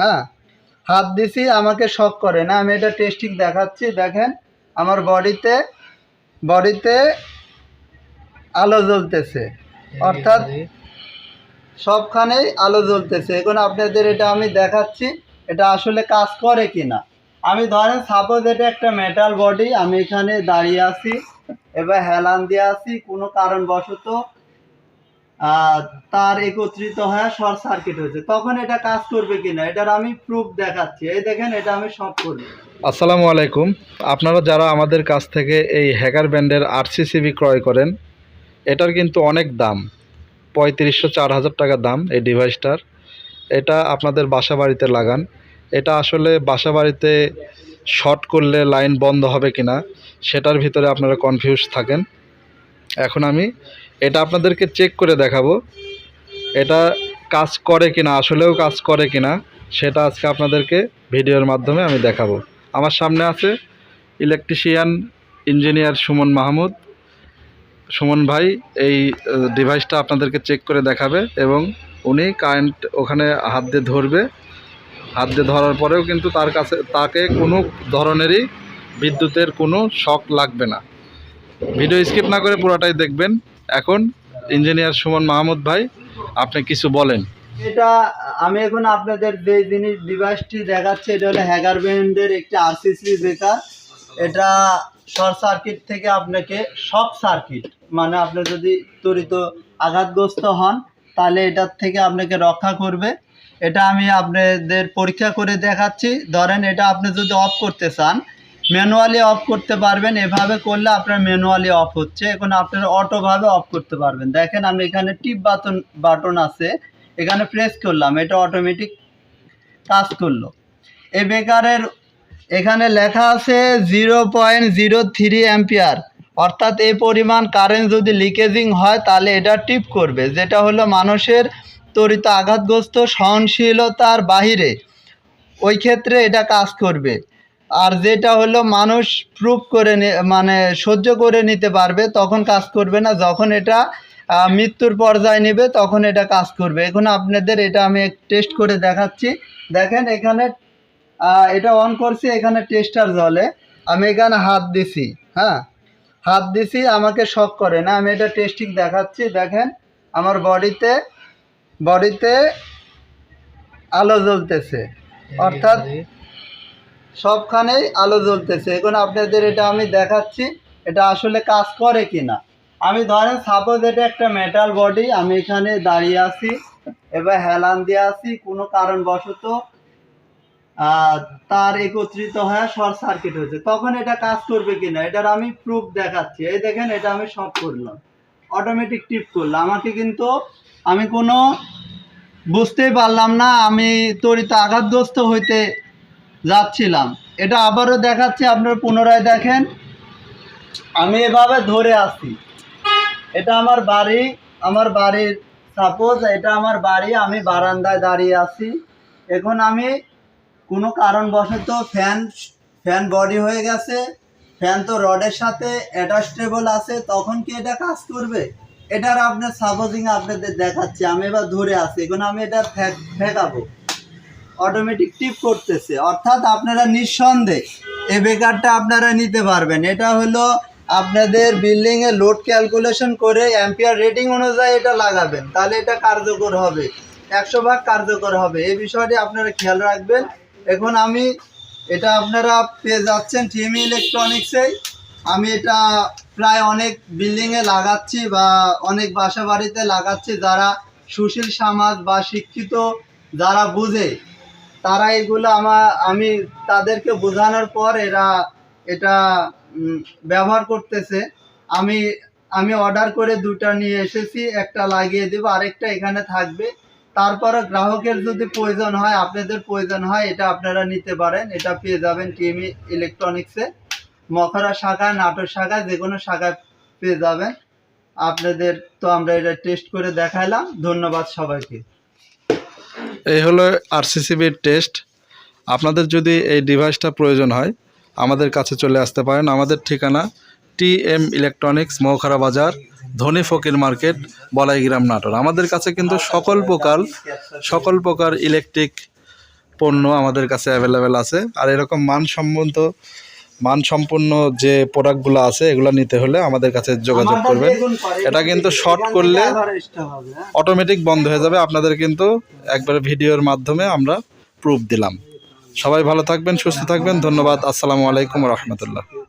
হ্যাঁ? হাত দিছি আমাকে শক করে না। আমি এটা টেস্টিং দেখাচ্ছি দেখেন আমার বডিতে বডিতে আলো জ্বলতেছে। অর্থাৎ সবখানেই আলো জ্বলতেছে। এখন আপনাদের এটা আমি দেখাচ্ছি এটা আসলে কাজ করে কি না আমি ধরেন সাপোজ এটা একটা মেটাল বডি আমি এখানে দাঁড়িয়ে আছি এবার হেলান দিয়ে আছি কোনো কারণবশত তার একত্রিত হয়ে শর্ট সার্কিট হয়েছে। তখন এটা কাজ করবে কিনা, এটার আমি প্রুফ দেখাচ্ছি। এই দেখেন, এটা আমি সব করি। আসসালামু আলাইকুম। আপনারা যারা আমাদের কাছ থেকে এই হ্যাকার ব্যান্ডের আরসিসিবি ক্রয় করেন, এটার কিন্তু অনেক দাম। পঁয়ত্রিশশো চার হাজার টাকা দাম এই ডিভাইসটার এটা আপনাদের বাসা বাড়িতে লাগান। এটা আসলে বাসা বাড়িতে শর্ট করলে লাইন বন্ধ হবে কিনা, সেটার ভিতরে আপনারা কনফিউজ থাকেন। এখন আমি এটা আপনাদেরকে চেক করে দেখাবো। এটা কাজ করে কিনা, আসলেও কাজ করে কিনা, সেটা আজকে আপনাদেরকে ভিডিওর মাধ্যমে আমি দেখাবো। আমার সামনে আছে ইলেকট্রিশিয়ান ইঞ্জিনিয়ার সুমন মাহমুদ। সুমন ভাই, এই ডিভাইসটা আপনাদেরকে চেক করে দেখাবে এবং উনি কারেন্ট ওখানে হাত দিয়ে ধরবে। হাত দিয়ে ধরার পরেও কিন্তু তার কাছে, তাকে কোনো ধরনেরই বিদ্যুতের কোনো শক লাগবে না। ভিডিও স্কিপ না করে পুরোটাই দেখবেন। এখন ইঞ্জিনিয়ার সুমন মাহমুদ ভাই, আপনি কিছু বলেন। এটা আমি এখন আপনাদের যে জিনিস ডিভাইসটি দেখাচ্ছি, এটা হলো হ্যাগার ব্যান্ডের একটি আরসিসি ব্রেকার এটা শর্ট সার্কিট থেকে আপনাকে শক সার্কিট মানে আপনি যদি ত্বরিত আঘাতগ্রস্ত হন, তাহলে এটার থেকে আপনাকে রক্ষা করবে। এটা আমি আপনাদের পরীক্ষা করে দেখাচ্ছি। ধরেন এটা আপনি যদি অফ করতে চান ম্যানুয়ালি অফ করতে পারবেন, এভাবে করলে আপনার ম্যানুয়ালি অফ হচ্ছে। এখন আপনারা অটোভাবে অফ করতে পারবেন। দেখেন, আমি এখানে টিপ বাটন বাটন আছে। এখানে প্রেস করলাম, এটা অটোমেটিক কাজ করল। এই বেকারের এখানে লেখা আছে zero point zero three ampere. অর্থাৎ এই পরিমাণ কারেন্ট যদি লিকেজিং হয়, তাহলে এটা টিপ করবে। যেটা হলো মানুষের ত্বরিত আঘাতগ্রস্ত সহনশীলতার বাহিরে। ওই ক্ষেত্রে এটা কাজ করবে। আর যেটা হলো মানুষ প্রুফ করে মানে সহ্য করে নিতে পারবে, তখন কাজ করবে না। যখন এটা মৃত্যুর পর্যায়ে নেবে, তখন এটা কাজ করবে। এখন আপনাদের এটা আমি টেস্ট করে দেখাচ্ছি। দেখেন এখানে এটা অন করছি, এখানে টেস্টার জলে আমি এখানে হাত দিছি হ্যাঁ? হাত দিছি, আমাকে শক করে না। আমি এটা টেস্টিং দেখাচ্ছি। দেখেন, আমার বডিতে বডিতে আলো জ্বলতেছে। অর্থাৎ সবখানেই আলো জ্বলতেছে। এখন আপনাদের এটা আমি দেখাচ্ছি, এটা আসলে কাজ করে কি না আমি ধরেন সাপোজ এটা একটা মেটাল বডি আমি এখানে দাঁড়িয়ে আছি, এবার হেলান দিয়ে আছি, কোনো কারণবশত তার একত্রিত হয়ে শর্ট সার্কিট হয়েছে। তখন এটা কাজ করবে কিনা, এটার আমি প্রুফ দেখাচ্ছি। এই দেখেন, এটা আমি সব করলাম। অটোমেটিক টিপ করলাম। আমাকে কিন্তু, আমি কোনো, বুঝতেই পারলাম না, আমি তরিত আঘাতগ্রস্ত হইতে যাচ্ছিলাম। এটা আবারও দেখাচ্ছি, আপনারা পুনরায় দেখেন। আমি এভাবে ধরে আছি। এটা আমার বাড়ি, আমার বাড়ির সাপোজ এটা আমার বাড়ি, আমি বারান্দায় দাঁড়িয়ে আছি। এখন আমি কোনো কারণবশত ফ্যান ফ্যান বডি হয়ে গেছে। ফ্যান তো রডের সাথে অ্যাডাস্টেবল আছে, তখন কি এটা কাজ করবে? এটার আপনার সাপোজিং আপনাদের দেখাচ্ছি, আমি এবার ধরে আছি। এখন আমি এটা ফেক- ফেকাবো। অটোমেটিক টিপ করতেছে। অর্থাৎ আপনারা নিঃসন্দেহে এই বেকারটা আপনারা নিতে পারবেন। এটা হলো আপনাদের বিল্ডিংয়ে লোড ক্যালকুলেশন করে অ্যাম্পিয়ার রেটিং অনুযায়ী এটা লাগাবেন। তাহলে এটা কার্যকর হবে। একশো ভাগ কার্যকর হবে। এই বিষয়টি আপনারা খেয়াল রাখবেন। এখন আমি এটা আপনারা পেয়ে যাচ্ছেন টিএমই ইলেকট্রনিক্সেই আমি এটা প্রায় অনেক বিল্ডিংয়ে লাগাচ্ছি বা অনেক বাসা বাড়িতে লাগাচ্ছি। যারা সুশীল সমাজ বা শিক্ষিত, যারা বুঝে তারা এগুলো আমার, আমি তাদেরকে বোঝানোর পর এরা এটা ব্যবহার করতেছে। আমি আমি অর্ডার করে দুটা নিয়ে এসেছি, একটা লাগিয়ে দেবো, আরেকটা এখানে থাকবে। তারপরে গ্রাহকের যদি প্রয়োজন হয়, আপনাদের প্রয়োজন হয়, এটা আপনারা নিতে পারেন। এটা পেয়ে যাবেন টিএমই ইলেকট্রনিক্সে। মখরা শাখা, নাটোর শাখায় যে কোনো শাখায় পেয়ে যাবেন। আপনাদের তো আমরা এটা টেস্ট করে দেখাইলাম। ধন্যবাদ সবাইকে। এই হলো আরসিসিবির টেস্ট আপনাদের যদি এই ডিভাইসটা প্রয়োজন হয়, আমাদের কাছে চলে আসতে পারেন। আমাদের ঠিকানা টি এম ইলেকট্রনিক্স মৌখারা বাজার, ধনী ফকির মার্কেট, বলাইগ্রাম, নাটোর। আমাদের কাছে কিন্তু সকল প্রকার সকল প্রকার ইলেকট্রিক পণ্য আমাদের কাছে অ্যাভেলেবেল আছে। আর এরকম মানসম্মত মানসম্পন্ন যে প্রোডাক্টগুলো আছে এগুলো নিতে হলে আমাদের কাছে যোগাযোগ করবেন। এটা কিন্তু শর্ট করলে হবে, হ্যাঁ? অটোমেটিক বন্ধ হয়ে যাবে। আপনাদের কিন্তু একবার ভিডিওর মাধ্যমে আমরা প্রুফ দিলাম। সবাই ভালো থাকবেন সুস্থ থাকবেন। ধন্যবাদ। আসসালামু আলাইকুম রহমতুল্লাহ।